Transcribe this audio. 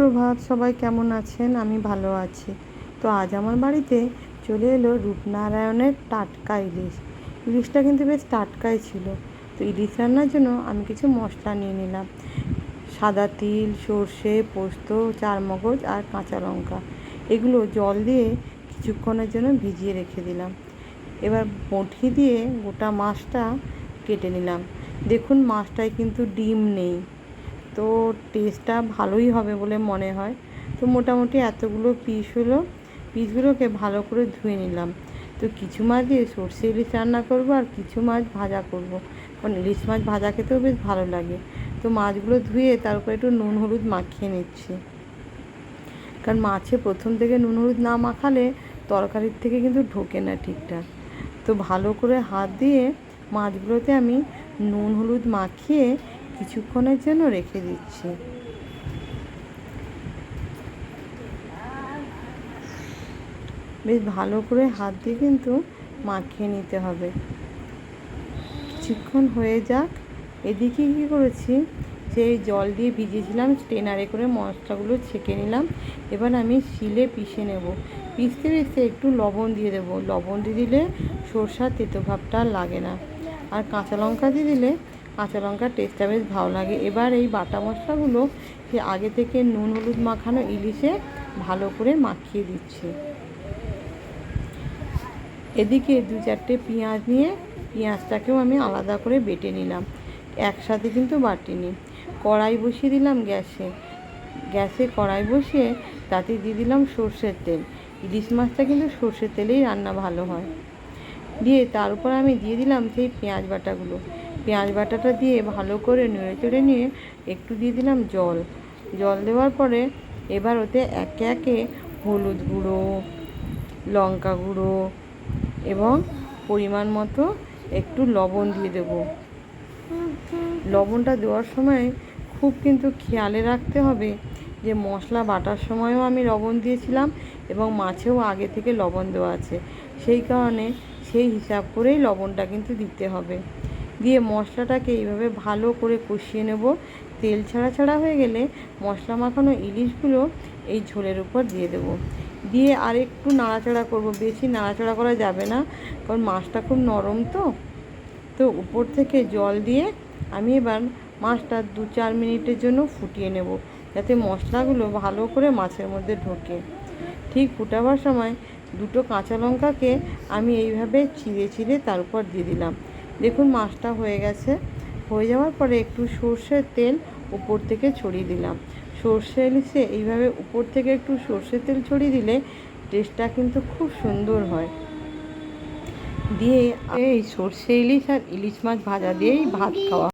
সুপ্রভাত, সবাই কেমন আছেন? আমি ভালো আছি। তো আজ আমার বাড়িতে চলে এলো রূপনারায়ণের টাটকা ইলিশ। ইলিশটা কিন্তু বেশ টাটকাই ছিল। তো ইলিশ রান্নার জন্য আমি কিছু মশলা নিয়ে নিলাম। সাদা তিল, সর্ষে, পোস্ত, চারমগজ আর কাঁচা লঙ্কা। এগুলো জল দিয়ে কিছুক্ষণের জন্য ভিজিয়ে রেখে দিলাম। এবার বঁটি দিয়ে গোটা মাছটা কেটে নিলাম। দেখুন, মাছটায় কিন্তু ডিম নেই। তো টেস্টটা ভালোই হবে বলে মনে হয়। তো মোটামুটি এতগুলো পিস হলো। পিসগুলোকে ভালো করে ধুয়ে নিলাম। তো কিছু মাছ দিয়ে সর্ষে ইলিশ রান্না করব আর কিছু মাছ ভাজা করব। কারণ ইলিশ মাছ ভাজা খেতেও বেশ ভালো লাগে। তো মাছগুলো ধুয়ে তার উপরে একটু নুন হলুদ মাখিয়ে নিচ্ছি। কারণ মাছে প্রথম থেকে নুন হলুদ না মাখালে তরকারির থেকে কিন্তু ঢোকে না ঠিকঠাক। তো ভালো করে হাত দিয়ে মাছগুলোতে আমি নুন হলুদ মাখিয়ে কিছুক্ষণের জন্য রেখে দিচ্ছি। বেশ ভালো করে হাত দিয়ে কিন্তু মাখিয়ে নিতে হবে। কিছুক্ষণ হয়ে যাক। এদিকে কী করেছি? সেই জল দিয়ে ভিজিয়েছিলাম স্টেনারে করে মশলাগুলো ছেঁকে নিলাম। এবার আমি শিলে পিষে নেব। পিষতে পিষতে একটু লবণ দিয়ে দেবো। লবণ দিয়ে দিলে সরষার তেতো ভাবটা লাগে না। আর কাঁচা লঙ্কা দিয়ে দিলে কাঁচা লঙ্কার টেস্টটা বেশ ভালো লাগে। এবার এই বাটা মশলাগুলো সে আগে থেকে নুন হলুদ মাখানো ইলিশে ভালো করে মাখিয়ে দিচ্ছি। এদিকে দু চারটে পেঁয়াজ নিয়ে পেঁয়াজটাকেও আমি আলাদা করে বেটে নিলাম। একসাথে কিন্তু বাটিনি। কড়াই বসিয়ে দিলাম গ্যাসে। গ্যাসে কড়াই বসিয়ে তাতে দিয়ে দিলাম সর্ষের তেল। ইলিশ মাছটা কিন্তু সর্ষের তেলেই রান্না ভালো হয়। দিয়ে তার উপর আমি দিয়ে দিলাম সেই পেঁয়াজ বাটাগুলো। পেঁয়াজ বাটাটা দিয়ে ভালো করে নেড়ে চেড়ে নিয়ে একটু দিয়ে দিলাম জল। জল দেওয়ার পরে এবার ওতে একে একে হলুদ গুঁড়ো, লঙ্কা গুঁড়ো এবং পরিমাণ মতো একটু লবণ দিয়ে দেবো। লবণটা দেওয়ার সময় খুব কিন্তু খেয়ালে রাখতে হবে যে মশলা বাটার সময়ও আমি লবণ দিয়েছিলাম এবং মাছেও আগে থেকে লবণ দেওয়া আছে। সেই কারণে সেই হিসাব করেই লবণটা কিন্তু দিতে হবে। দিয়ে মশলাটাকে এইভাবে ভালো করে কষিয়ে নেব। তেল ছাড়া ছাড়া হয়ে গেলে মশলা মাখানো ইলিশগুলো এই ঝোলের উপর দিয়ে দেবো। দিয়ে আর একটু নাড়াচাড়া করব। বেশি নাড়াচাড়া করা যাবে না, কারণ মাছটা খুব নরম তো। তো উপর থেকে জল দিয়ে আমি এবার মাছটা দু চার মিনিটের জন্য ফুটিয়ে নেব, যাতে মশলাগুলো ভালো করে মাছের মধ্যে ঢোকে। ঠিক ফুটাবার সময় দুটো কাঁচা লঙ্কাকে আমি এইভাবে চিড়ে চিড়ে তার উপর দিয়ে দিলাম। দেখুন মাছটা হয়ে গেছে। হয়ে যাওয়ার পরে একটু সর্ষের তেল উপর থেকে ছড়িয়ে দিলাম। সর্ষে ইলিশে এইভাবে উপর থেকে একটু সর্ষের তেল ছড়িয়ে দিলে টেস্টটা কিন্তু খুব সুন্দর হয়। দিয়ে এই সর্ষে ইলিশ আর ইলিশ মাছ ভাজা দিয়েই ভাত খাওয়া।